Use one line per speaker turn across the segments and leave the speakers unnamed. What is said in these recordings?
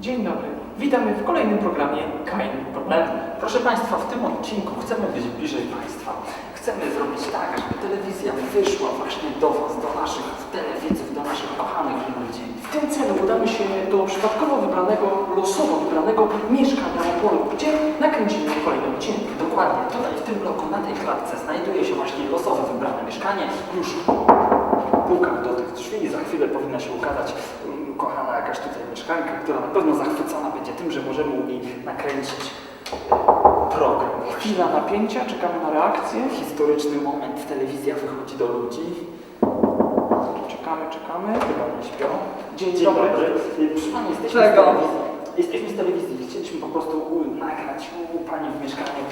Dzień dobry. Witamy w kolejnym programie Kain Problem.
Proszę Państwa, w tym odcinku chcemy być bliżej Państwa. Chcemy zrobić tak, żeby telewizja wyszła właśnie do Was, do naszych telewidzów, do naszych kochanych ludzi.
W tym celu udamy się do przypadkowo wybranego, losowo wybranego mieszkania Opolu, gdzie nakręcimy kolejny odcinek.
Dokładnie, tutaj w tym bloku, na tej klatce znajduje się właśnie losowo wybrane mieszkanie. Już pukam do tych drzwi, za chwilę powinna się ukazać um, kochana jakaś tutaj mieszkanka, która na pewno zachwycona będzie tym, że możemy u niej nakręcić program.
Chwila napięcia, czekamy na reakcję.
Historyczny moment, telewizja wychodzi do ludzi.
Czekamy, czekamy.
Chyba nie śpią.
Dzień,
Dzień
dobry.
dobry. Pani, jesteśmy
Czego?
z telewizji. Jesteśmy z telewizji. Chcieliśmy po prostu u, nagrać u Pani w mieszkaniu.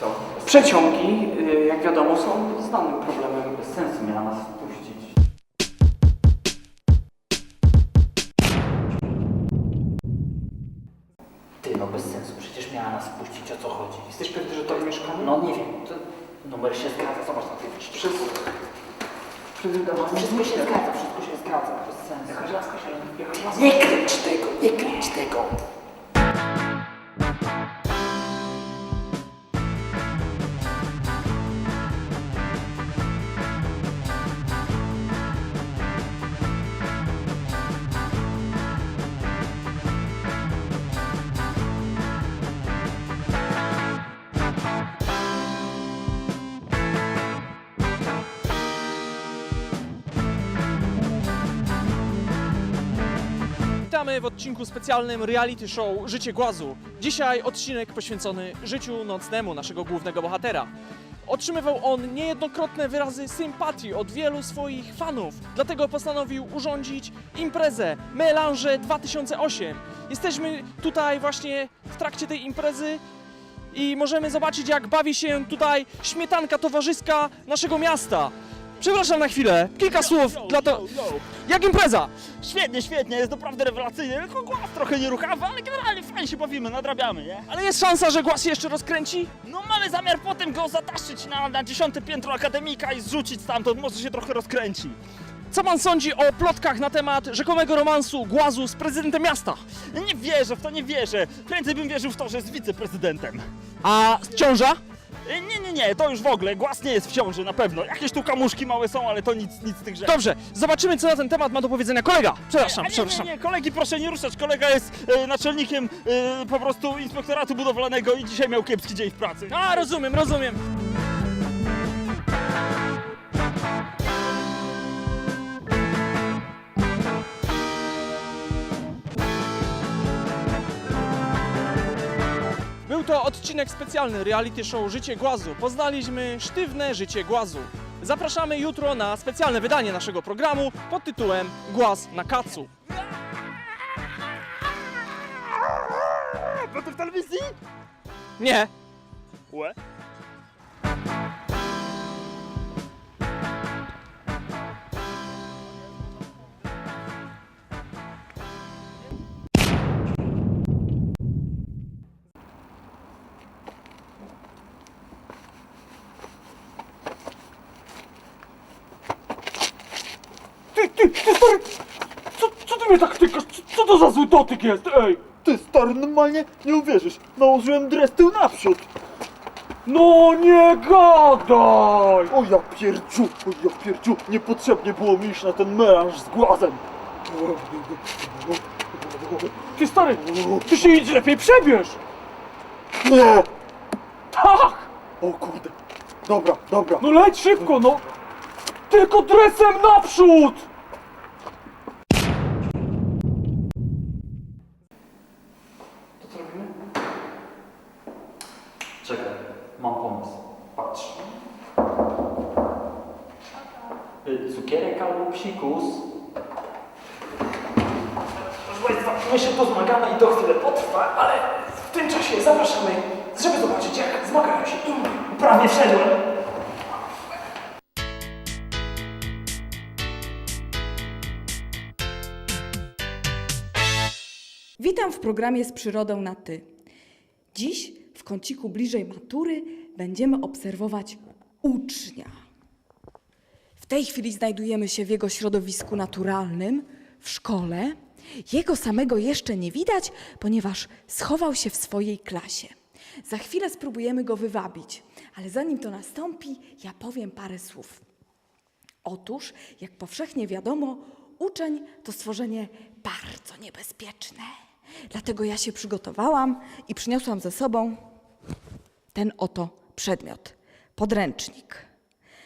Co?
Przeciągi, y, jak wiadomo, są znanym problemem.
Bez sensu miała nas wpuścić. Ty, no bez sensu. Przecież miała nas wpuścić. O co chodzi?
Jesteś pewny, że to mieszkanie?
No nie wiem. To numer się zgadza. Zobacz na tej.
Przez... Przewidywano.
Wszystko się zgadza. Wszystko się zgadza. Bez sensu.
Jakaś laska się... Jakaś laska...
Nie kręć tego, nie kręć tego.
Witamy w odcinku specjalnym reality show Życie Głazu. Dzisiaj odcinek poświęcony życiu nocnemu naszego głównego bohatera. Otrzymywał on niejednokrotne wyrazy sympatii od wielu swoich fanów, dlatego postanowił urządzić imprezę Melange 2008. Jesteśmy tutaj właśnie w trakcie tej imprezy i możemy zobaczyć jak bawi się tutaj śmietanka towarzyska naszego miasta. Przepraszam na chwilę, kilka słów dla to... Jak impreza?
Świetnie, świetnie, jest naprawdę rewelacyjnie, tylko głaz trochę nieruchawy, ale generalnie fajnie się bawimy, nadrabiamy, nie?
Ale jest szansa, że głaz się jeszcze rozkręci?
No mamy zamiar potem go zataszyć na, na dziesiąte piętro akademika i zrzucić stamtąd, może się trochę rozkręci.
Co pan sądzi o plotkach na temat rzekomego romansu głazu z prezydentem miasta?
Nie wierzę, w to nie wierzę, prędzej bym wierzył w to, że jest wiceprezydentem.
A ciąża?
Nie, nie, nie, to już w ogóle, głaz nie jest w ciąży, na pewno. Jakieś tu kamuszki małe są, ale to nic, nic z tych rzeczy.
Dobrze, zobaczymy co na ten temat ma do powiedzenia kolega. Przepraszam,
A nie,
przepraszam.
nie, nie, kolegi proszę nie ruszać, kolega jest e, naczelnikiem e, po prostu inspektoratu budowlanego i dzisiaj miał kiepski dzień w pracy.
A, rozumiem, rozumiem. To odcinek specjalny reality show Życie Głazu. Poznaliśmy sztywne życie Głazu. Zapraszamy jutro na specjalne wydanie naszego programu pod tytułem Głaz na kacu.
To w telewizji?
Nie,
Łe.
Mnie tak tykasz? Co, co to za zły dotyk jest, ej?
Ty stary, normalnie nie uwierzysz. Nałożyłem dres tył naprzód.
No nie gadaj!
O ja pierdziu, o ja pierdziu. Niepotrzebnie było mi iść na ten melanż z głazem.
Ty stary, ty się idź lepiej przebierz!
Nie!
Tak!
O kurde. Dobra, dobra.
No leć szybko, no! Tylko dresem naprzód!
To co robimy?
Czekaj, mam pomysł. Patrz. Cukierek albo psikus.
Proszę Państwa, my się tu zmagamy i to chwilę potrwa, ale w tym czasie zapraszamy, żeby zobaczyć jak zmagają się inni. Prawie wszedłem.
Witam w programie z przyrodą na ty. Dziś kąciku bliżej matury będziemy obserwować ucznia. W tej chwili znajdujemy się w jego środowisku naturalnym, w szkole. Jego samego jeszcze nie widać, ponieważ schował się w swojej klasie. Za chwilę spróbujemy go wywabić, ale zanim to nastąpi, ja powiem parę słów. Otóż, jak powszechnie wiadomo, uczeń to stworzenie bardzo niebezpieczne. Dlatego ja się przygotowałam i przyniosłam ze sobą ten oto przedmiot podręcznik.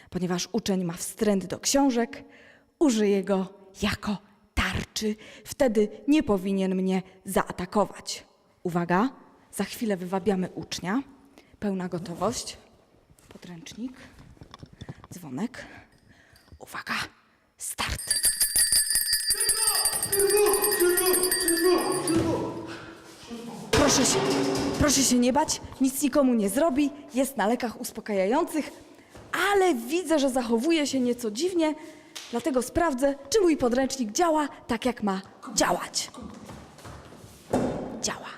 Ponieważ uczeń ma wstręt do książek, użyję go jako tarczy. Wtedy nie powinien mnie zaatakować. Uwaga, za chwilę wywabiamy ucznia. Pełna gotowość. Podręcznik, dzwonek. Uwaga, start. Proszę się, proszę się nie bać, nic nikomu nie zrobi, jest na lekach uspokajających, ale widzę, że zachowuje się nieco dziwnie, dlatego sprawdzę, czy mój podręcznik działa tak, jak ma działać. Działa.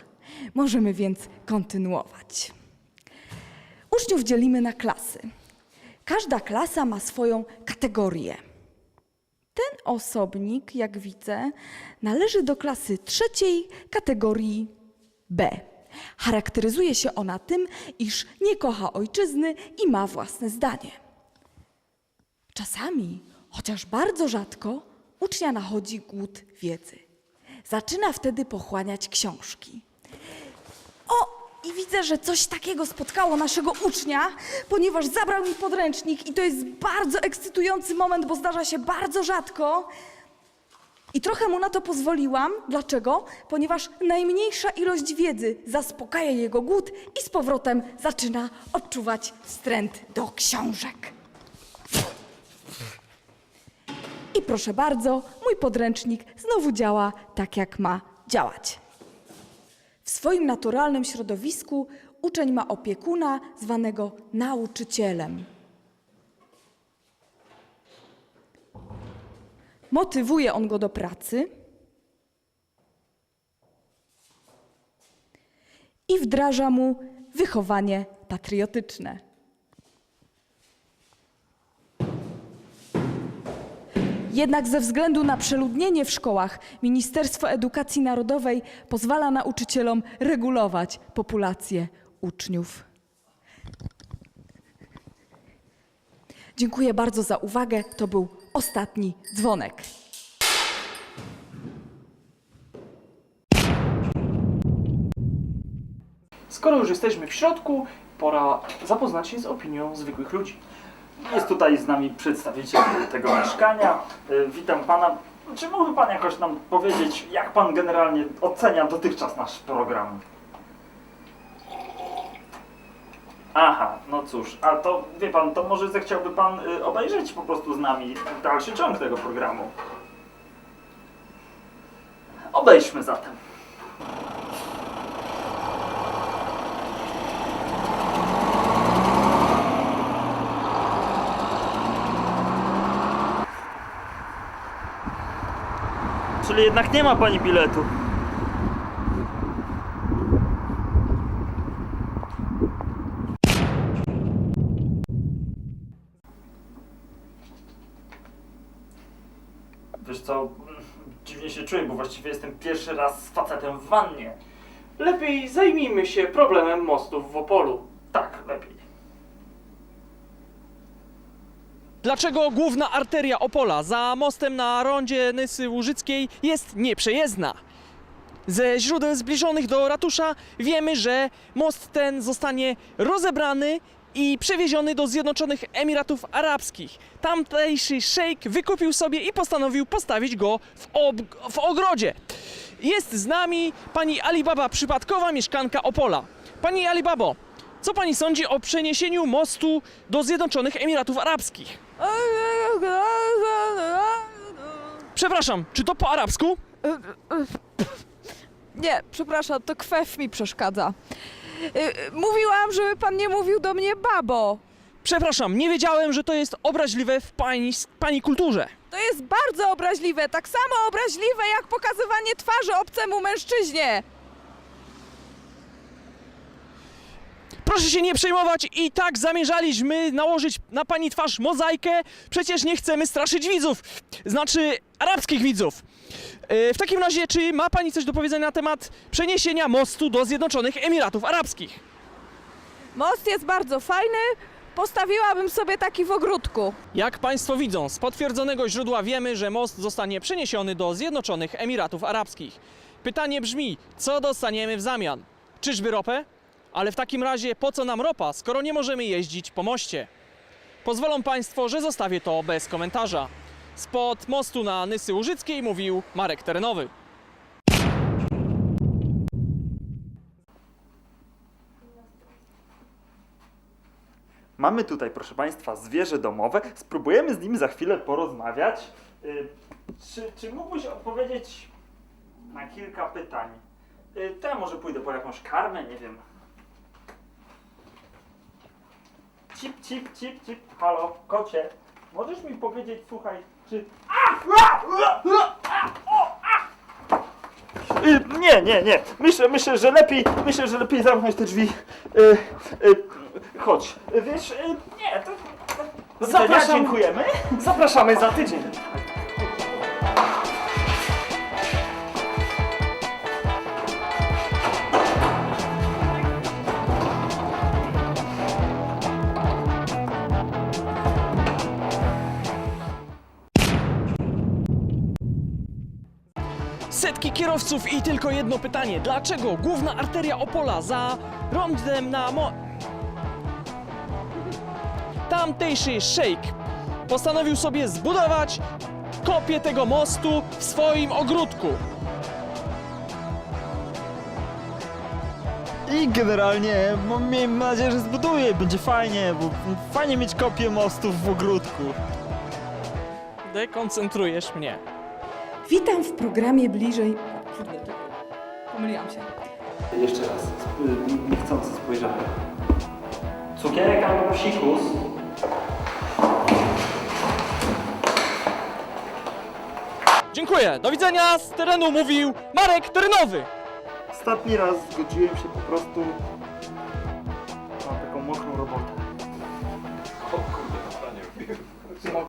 Możemy więc kontynuować. Uczniów dzielimy na klasy. Każda klasa ma swoją kategorię. Ten osobnik, jak widzę, należy do klasy trzeciej kategorii B. Charakteryzuje się ona tym, iż nie kocha ojczyzny i ma własne zdanie. Czasami, chociaż bardzo rzadko, ucznia nachodzi głód wiedzy. Zaczyna wtedy pochłaniać książki. O, i widzę, że coś takiego spotkało naszego ucznia, ponieważ zabrał mi podręcznik i to jest bardzo ekscytujący moment, bo zdarza się bardzo rzadko. I trochę mu na to pozwoliłam. Dlaczego? Ponieważ najmniejsza ilość wiedzy zaspokaja jego głód i z powrotem zaczyna odczuwać wstręt do książek. I proszę bardzo, mój podręcznik znowu działa tak, jak ma działać. W swoim naturalnym środowisku uczeń ma opiekuna zwanego nauczycielem. Motywuje on go do pracy i wdraża mu wychowanie patriotyczne. Jednak ze względu na przeludnienie w szkołach Ministerstwo Edukacji Narodowej pozwala nauczycielom regulować populację uczniów. Dziękuję bardzo za uwagę. To był ostatni dzwonek.
Skoro już jesteśmy w środku, pora zapoznać się z opinią zwykłych ludzi.
Jest tutaj z nami przedstawiciel tego mieszkania. Y, Witam pana. Czy mógłby pan jakoś nam powiedzieć, jak pan generalnie ocenia dotychczas nasz program? Aha, no cóż, a to wie pan, to może zechciałby pan y, obejrzeć po prostu z nami dalszy ciąg tego programu. Obejdźmy zatem. Czyli jednak nie ma pani biletu. Co, dziwnie się czuję, bo właściwie jestem pierwszy raz z facetem w wannie.
Lepiej zajmijmy się problemem mostów w Opolu.
Tak, lepiej.
Dlaczego główna arteria Opola za mostem na rondzie Nysy Łużyckiej jest nieprzejezdna? Ze źródeł zbliżonych do ratusza wiemy, że most ten zostanie rozebrany i przewieziony do Zjednoczonych Emiratów Arabskich. Tamtejszy szejk wykupił sobie i postanowił postawić go w, w ogrodzie. Jest z nami pani Alibaba, przypadkowa mieszkanka Opola. Pani Alibabo, co pani sądzi o przeniesieniu mostu do Zjednoczonych Emiratów Arabskich? Przepraszam, czy to po arabsku?
Nie, przepraszam, to kwef mi przeszkadza. Y, Mówiłam, żeby pan nie mówił do mnie babo.
Przepraszam, nie wiedziałem, że to jest obraźliwe w pani, pani kulturze.
To jest bardzo obraźliwe, tak samo obraźliwe jak pokazywanie twarzy obcemu mężczyźnie.
Proszę się nie przejmować i tak zamierzaliśmy nałożyć na pani twarz mozaikę. Przecież nie chcemy straszyć widzów, znaczy arabskich widzów. E, W takim razie, czy ma pani coś do powiedzenia na temat przeniesienia mostu do Zjednoczonych Emiratów Arabskich?
Most jest bardzo fajny. Postawiłabym sobie taki w ogródku.
Jak Państwo widzą, z potwierdzonego źródła wiemy, że most zostanie przeniesiony do Zjednoczonych Emiratów Arabskich. Pytanie brzmi, co dostaniemy w zamian? Czyżby ropę? Ale w takim razie po co nam ropa, skoro nie możemy jeździć po moście? Pozwolą Państwo, że zostawię to bez komentarza. Spod mostu na Nysy Łużyckiej mówił Marek Terenowy.
Mamy tutaj, proszę Państwa, zwierzę domowe. Spróbujemy z nim za chwilę porozmawiać. Y, Czy, czy mógłbyś odpowiedzieć na kilka pytań? Y, To ja może pójdę po jakąś karmę, nie wiem. Cip, cip, cip, cip. Halo, kocie. Możesz mi powiedzieć, słuchaj, czy... Y, Nie, nie, nie. Myślę, myślę, że lepiej, myślę, że lepiej zamknąć te drzwi. Y, y, chodź. Wiesz, nie, to... to
Zapraszam.
Dziękujemy.
Zapraszamy za tydzień.
Kierowców i tylko jedno pytanie. Dlaczego główna arteria Opola za rondem na mo... Tamtejszy szejk postanowił sobie zbudować kopię tego mostu w swoim ogródku.
I generalnie mam miejmy nadzieję, że zbuduję, będzie fajnie, bo fajnie mieć kopię mostów w ogródku.
Dekoncentrujesz mnie.
Witam w programie bliżej. Kurde. Pomyliłam się.
Jeszcze raz, sp- niechcący spojrzałem. Cukierek albo psikus?
Dziękuję. Do widzenia. Z terenu mówił Marek Terenowy.
Ostatni raz zgodziłem się po prostu